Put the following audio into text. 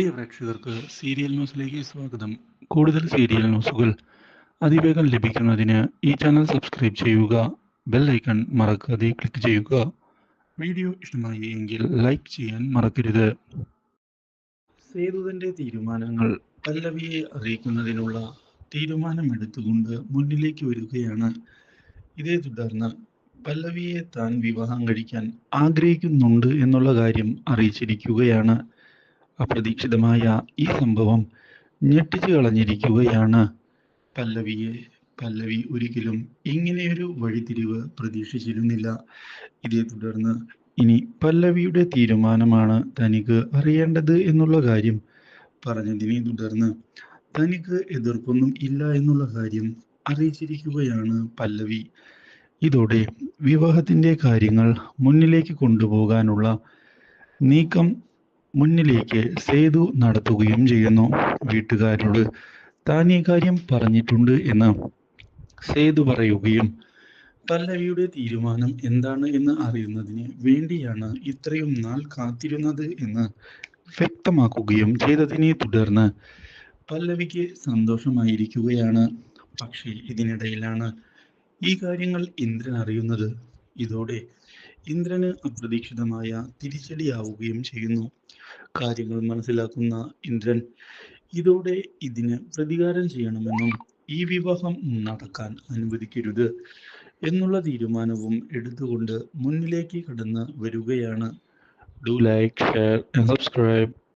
പ്രിയ പ്രേക്ഷകർക്ക് സീരിയൽ ന്യൂസിലേക്ക് സ്വാഗതം. കൂടുതൽ സീരിയൽ ന്യൂസുകൾ അതിവേഗം ലഭിക്കുന്നതിന് ഈ ചാനൽ സബ്സ്ക്രൈബ് ചെയ്യുക ബെൽ ഐക്കൺ മറക്കാതെ ക്ലിക്ക് ചെയ്യുക. വീഡിയോ ഇഷ്ടമായി എങ്കിൽ ലൈക്ക് ചെയ്യാൻ മറക്കരുത്. സേതുവിന്റെ തീരുമാനങ്ങൾ പല്ലവിയെ അറിയിക്കുന്നതിനുള്ള തീരുമാനമെടുത്തുകൊണ്ട് മുന്നിലേക്ക് വരികയാണ്. ഇതേ തുടർന്ന് പല്ലവിയെ താൻ വിവാഹം കഴിക്കാൻ ആഗ്രഹിക്കുന്നുണ്ട് എന്നുള്ള കാര്യം അറിയിച്ചിരിക്കുകയാണ്. അപ്രതീക്ഷിതമായ ഈ സംഭവം ഞെട്ടിച്ചു കളഞ്ഞിരിക്കുകയാണ്. പല്ലവിയെ പല്ലവി ഒരിക്കലും ഇങ്ങനെയൊരു വഴിത്തിരിവ് പ്രതീക്ഷിച്ചിരുന്നില്ല. ഇതേ തുടർന്ന് ഇനി പല്ലവിയുടെ തീരുമാനമാണ് തനിക്ക് അറിയേണ്ടത് എന്നുള്ള കാര്യം പറഞ്ഞതിനെ തുടർന്ന് തനിക്ക് എതിർപ്പൊന്നും ഇല്ല എന്നുള്ള കാര്യം അറിയിച്ചിരിക്കുകയാണ് പല്ലവി. ഇതോടെ വിവാഹത്തിന്റെ കാര്യങ്ങൾ മുന്നിലേക്ക് കൊണ്ടുപോകാനുള്ള നീക്കം മുന്നിലേക്ക് സേതു നടത്തുകയും ചെയ്യുന്നു. വീട്ടുകാരോട് താൻ ഈ കാര്യം പറഞ്ഞിട്ടുണ്ട് എന്ന് സേതു പറയുകയും പല്ലവിയുടെ തീരുമാനം എന്താണ് എന്ന് അറിയുന്നതിന് വേണ്ടിയാണ് ഇത്രയും നാൾ കാത്തിരുന്നത് എന്ന് വ്യക്തമാക്കുകയും ചെയ്തതിനെ തുടർന്ന് പല്ലവിക്ക് സന്തോഷമായിരിക്കുകയാണ്. പക്ഷേ ഇതിനിടയിലാണ് ഈ കാര്യങ്ങൾ ഇന്ദ്രൻ അറിയുന്നത്. ഇതോടെ ഇന്ദ്രന് അപ്രതീക്ഷിതമായ തിരിച്ചടിയാവുകയും ചെയ്യുന്നു. കാര്യങ്ങൾ മനസ്സിലാക്കുന്ന ഇന്ദ്രൻ ഇതോടെ ഇതിന് പ്രതികാരം ചെയ്യണമെന്നും ഈ വിവാഹം നടക്കാൻ അനുവദിക്കരുത് എന്നുള്ള തീരുമാനവും എടുത്തുകൊണ്ട് മുന്നിലേക്ക് കടന്ന് വരികയാണ്. Do like share and subscribe